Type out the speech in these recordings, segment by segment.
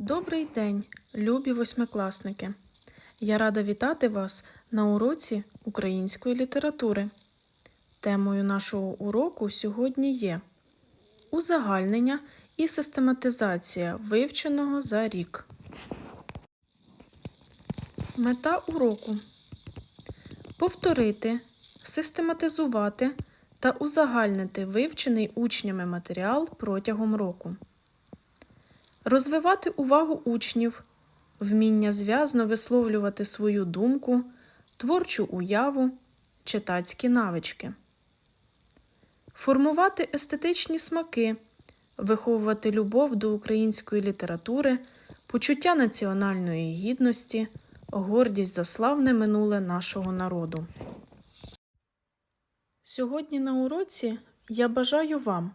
Добрий день, любі восьмикласники! Я рада вітати вас на уроці української літератури. Темою нашого уроку сьогодні є узагальнення і систематизація вивченого за рік. Мета уроку повторити, систематизувати та узагальнити вивчений учнями матеріал протягом року. Розвивати увагу учнів, вміння зв'язно висловлювати свою думку, творчу уяву, читацькі навички. Формувати естетичні смаки, виховувати любов до української літератури, почуття національної гідності, гордість за славне минуле нашого народу. Сьогодні на уроці я бажаю вам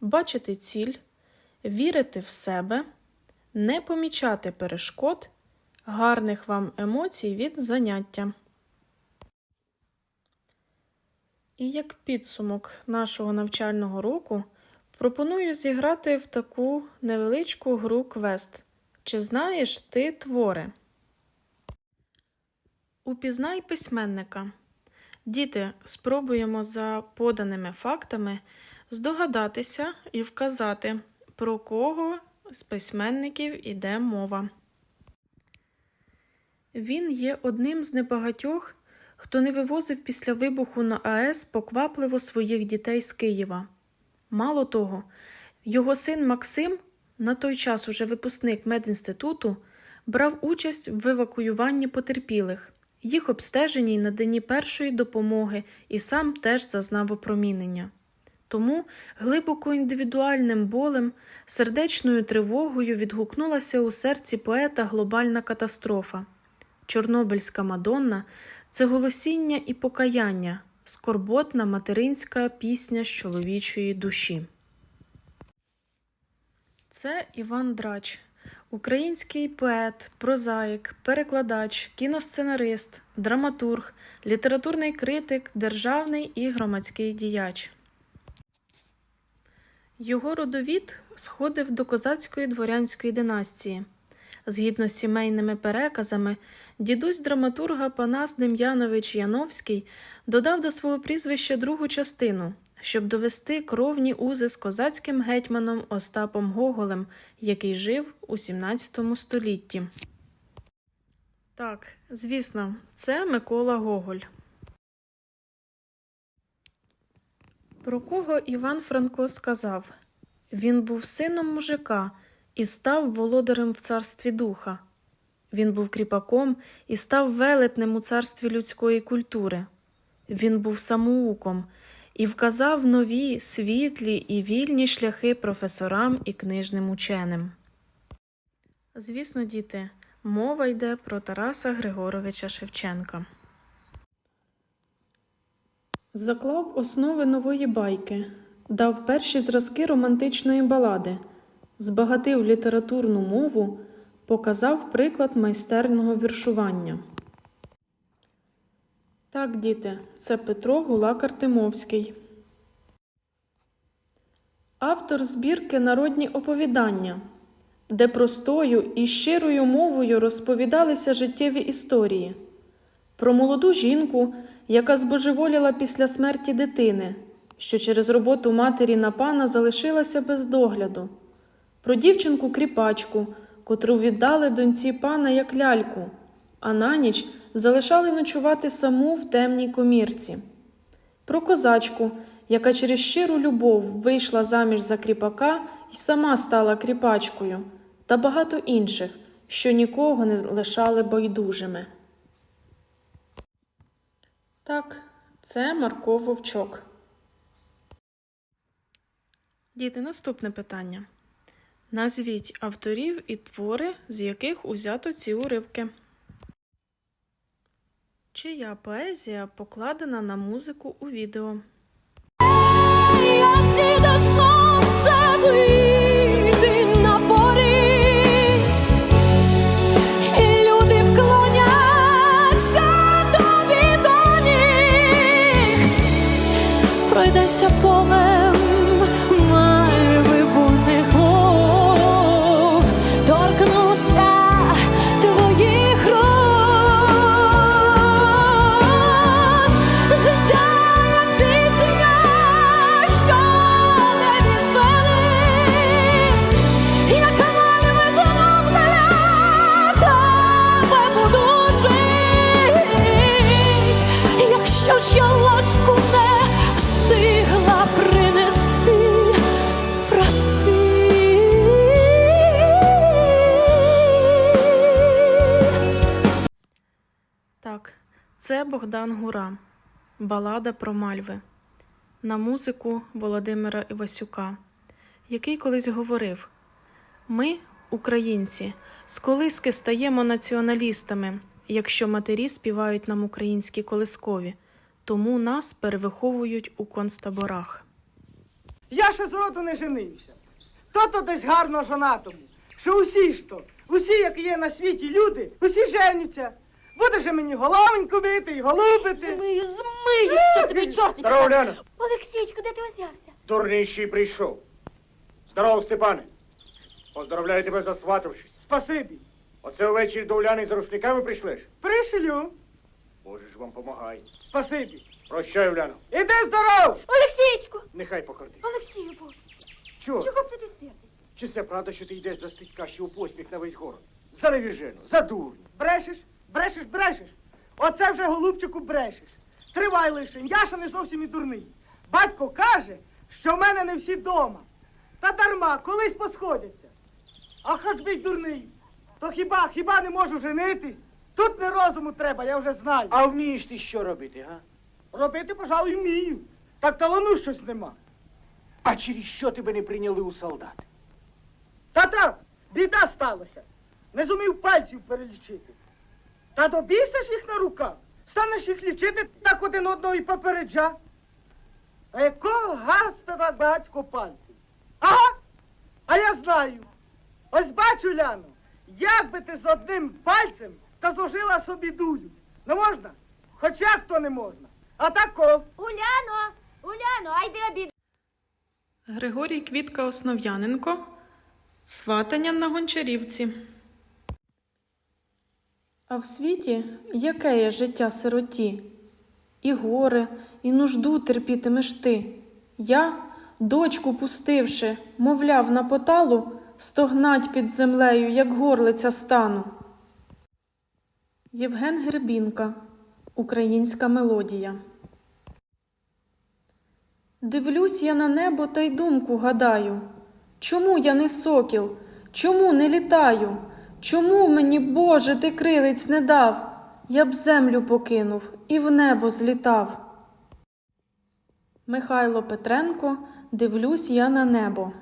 бачити ціль, вірити в себе, не помічати перешкод, гарних вам емоцій від заняття. І як підсумок нашого навчального року пропоную зіграти в таку невеличку гру квест. Чи знаєш ти твори? Упізнай письменника. Діти, спробуємо за поданими фактами здогадатися і вказати, про кого з письменників іде мова. Він є одним з небагатьох, хто не вивозив після вибуху на АЕС поквапливо своїх дітей з Києва. Мало того, його син Максим, на той час уже випускник медінституту, брав участь в евакуюванні потерпілих, їх обстеженні й наданні першої допомоги і сам теж зазнав опромінення. Тому глибоко індивідуальним болем, сердечною тривогою відгукнулася у серці поета глобальна катастрофа. Чорнобильська Мадонна це голосіння і покаяння, скорботна материнська пісня з чоловічої душі. Це Іван Драч, український поет, прозаїк, перекладач, кіносценарист, драматург, літературний критик, державний і громадський діяч. Його родовід сходив до козацької дворянської династії. Згідно з сімейними переказами, дідусь драматурга Панас Дем'янович Яновський додав до свого прізвища другу частину, щоб довести кровні узи з козацьким гетьманом Остапом Гоголем, який жив у 17 столітті. Так, звісно, це Микола Гоголь. Про кого Іван Франко сказав Він був сином мужика і став володарем в царстві духа. Він був кріпаком і став велетнем у царстві людської культури. Він був самоуком і вказав нові, світлі і вільні шляхи професорам і книжним ученим. Звісно, діти, мова йде про Тараса Григоровича Шевченка. Заклав основи нової байки, дав перші зразки романтичної балади, збагатив літературну мову, показав приклад майстерного віршування. Так, діти, це Петро Гулак Артемовський. Автор збірки Народні оповідання, де простою і щирою мовою розповідалися життєві історії про молоду жінку, яка збожеволіла після смерті дитини, що через роботу матері на пана залишилася без догляду, про дівчинку кріпачку, котру віддали доньці пана як ляльку, а на ніч залишали ночувати саму в темній комірці, про козачку, яка через щиру любов вийшла заміж за кріпака і сама стала кріпачкою, та багато інших, що нікого не лишали байдужими. Так, це Марко Вовчок. Діти, наступне питання. Назвіть авторів і твори, з яких узято ці уривки. Чия поезія покладена на музику у відео? ah Це Богдан Гура, балада про мальви, на музику Володимира Івасюка, який колись говорив: Ми, українці, з колиски стаємо націоналістами, якщо матері співають нам українські колискові, тому нас перевиховують у концтаборах. Я ще з роду не женився. То-то десь гарно жонатому. Що усі ж то, усі, які є на світі люди, усі женяться. Буде же мені головеньку бити і голубити. Змию, змию, що тобі чорт Здорово, Уляна. Олексійчику, де ти узявся? Дурніший прийшов. Здорово, Степане. Поздравляю тебе засватавшись. Спасибі. Оце увечері до Уляни з рушниками прийшлеш? Пришлю. Боже ж вам помагай. Спасибі. Прощай, Уляно. Іди здоров! Олексійчику! Нехай покорди. Олексію, Боже, Чого? чого б ти сердишся? Чи це правда, що ти йдеш за стицька, що у поспіх на весь город? За невіжену, за дурню. Брешеш, брешеш, брешеш. Оце вже голубчику брешеш. Тривай лише, я ще не зовсім і дурний. Батько каже, що в мене не всі дома. Та дарма, колись посходяться. А хоч би й дурний. То хіба, хіба не можу женитись? Тут не розуму треба, я вже знаю. А вмієш ти що робити, га? Робити, пожалуй, вмію. Так талану щось нема. А через що тебе не прийняли у солдати? Та так, біда сталася. Не зумів пальців перелічити. Та до біса ж їх на руках. Станеш їх лічити так один одного і попереджа. А якого гаспи так багатько пальців? Ага, а я знаю. Ось бачу, Ляно, як би ти з одним пальцем та зложила собі дулю. Не можна? Хоч як то не можна. А тако. Уляно, Уляно, айди обід. Григорій Квітка Основ'яненко Сватання на гончарівці. А в світі яке є життя сироті? І горе, і нужду терпітимеш ти. Я, дочку пустивши, мовляв на поталу, стогнать під землею, як горлиця стану. Євген Гербінка. Українська мелодія. Дивлюсь я на небо та й думку гадаю. Чому я не сокіл? Чому не літаю? Чому мені, Боже, ти крилиць не дав? Я б землю покинув і в небо злітав. Михайло Петренко, дивлюсь я на небо.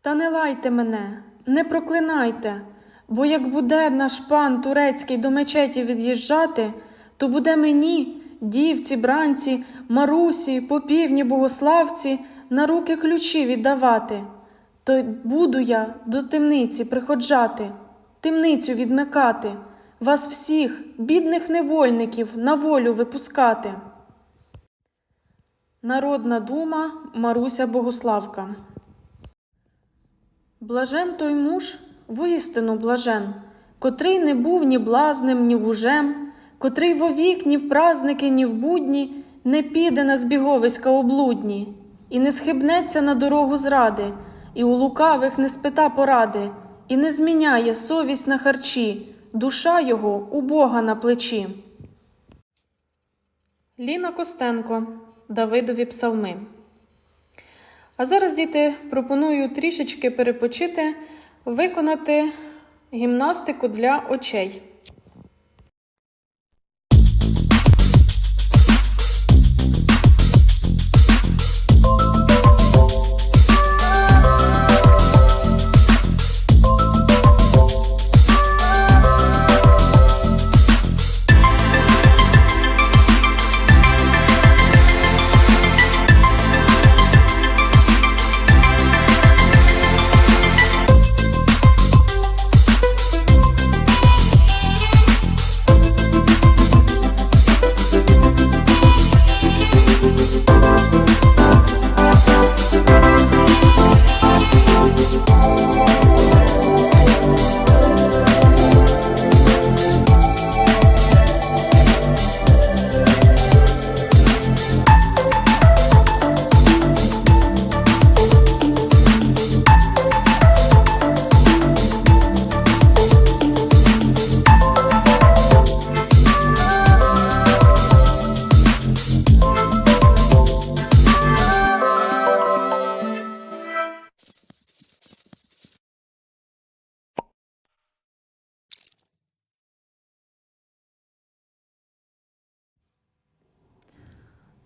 Та не лайте мене, не проклинайте, бо як буде наш пан турецький до мечеті від'їжджати, то буде мені, дівці, бранці, марусі, попівні богославці, на руки ключі віддавати. То й буду я до темниці приходжати, темницю відмикати, вас всіх, бідних невольників, на волю випускати. Народна дума Маруся Богославка. Блажен той муж, воістину блажен, котрий не був ні блазнем, ні вужем, котрий вовік ні в праздники, ні в будні не піде на збіговиська облудні, і не схибнеться на дорогу зради, і у лукавих не спита поради, і не зміняє совість на харчі, душа його у Бога на плечі. Ліна Костенко Давидові псалми. А зараз, діти, пропоную трішечки перепочити, виконати гімнастику для очей.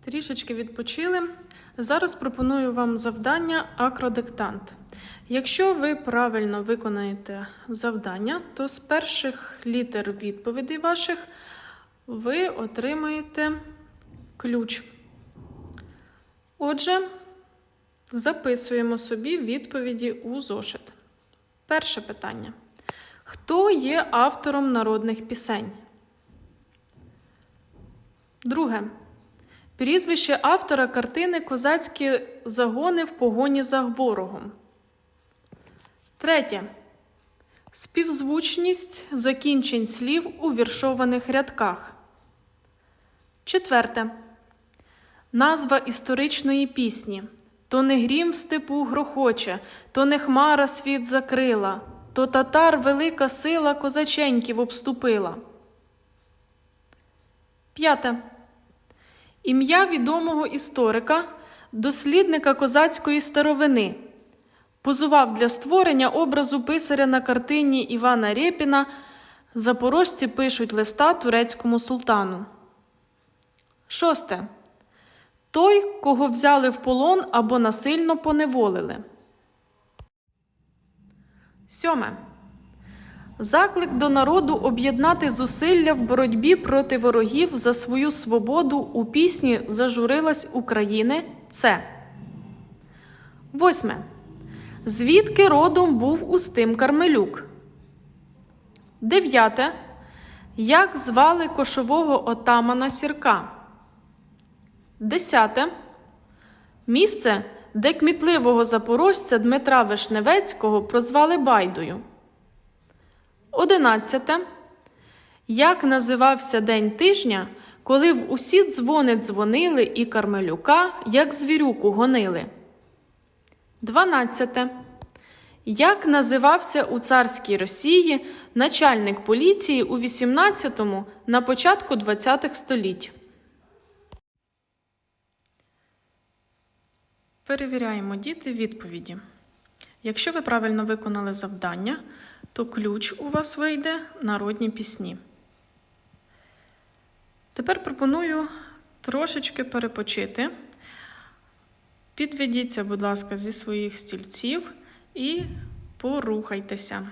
Трішечки відпочили. Зараз пропоную вам завдання акродиктант. Якщо ви правильно виконаєте завдання, то з перших літер відповідей ваших ви отримаєте ключ. Отже, записуємо собі відповіді у зошит. Перше питання. Хто є автором народних пісень? Друге. Прізвище автора картини Козацькі загони в погоні за ворогом. Третє. Співзвучність закінчень слів у віршованих рядках. Четверте. Назва історичної пісні. То не грім в степу грохоче, то не хмара світ закрила, то татар велика сила козаченьків обступила. П'яте. Ім'я відомого історика, дослідника козацької старовини. Позував для створення образу писаря на картині Івана Рєпіна Запорожці пишуть листа турецькому султану. Шосте. Той, кого взяли в полон або насильно поневолили. Сьоме. Заклик до народу об'єднати зусилля в боротьбі проти ворогів за свою свободу у пісні Зажурилась України. Це. Восьме. Звідки родом був Устим Кармелюк? Дев'яте. Як звали кошового отамана Сірка? Десяте. Місце, де кмітливого запорожця Дмитра Вишневецького прозвали Байдою. Одинадцяте. Як називався день тижня, коли в усі дзвони дзвонили і Кармелюка, як звірюку гонили? Дванадцяте. Як називався у царській Росії начальник поліції у 18-му на початку 20-х століть? Перевіряємо діти відповіді. Якщо ви правильно виконали завдання, то ключ у вас вийде народні пісні. Тепер пропоную трошечки перепочити. Підведіться, будь ласка, зі своїх стільців і порухайтеся.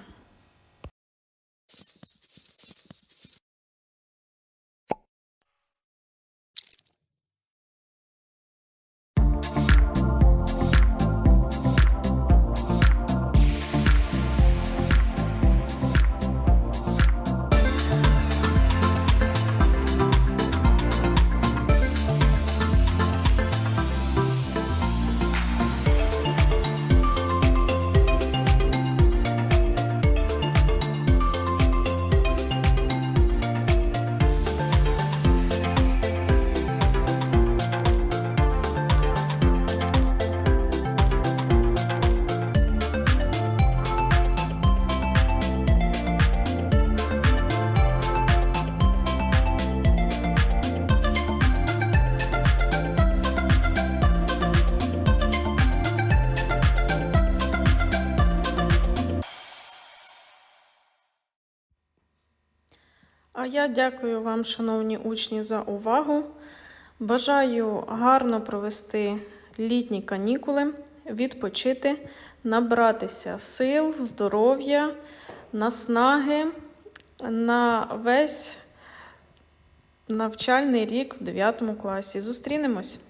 А я дякую вам, шановні учні, за увагу. Бажаю гарно провести літні канікули, відпочити, набратися сил, здоров'я, наснаги на весь навчальний рік в 9 класі. Зустрінемось!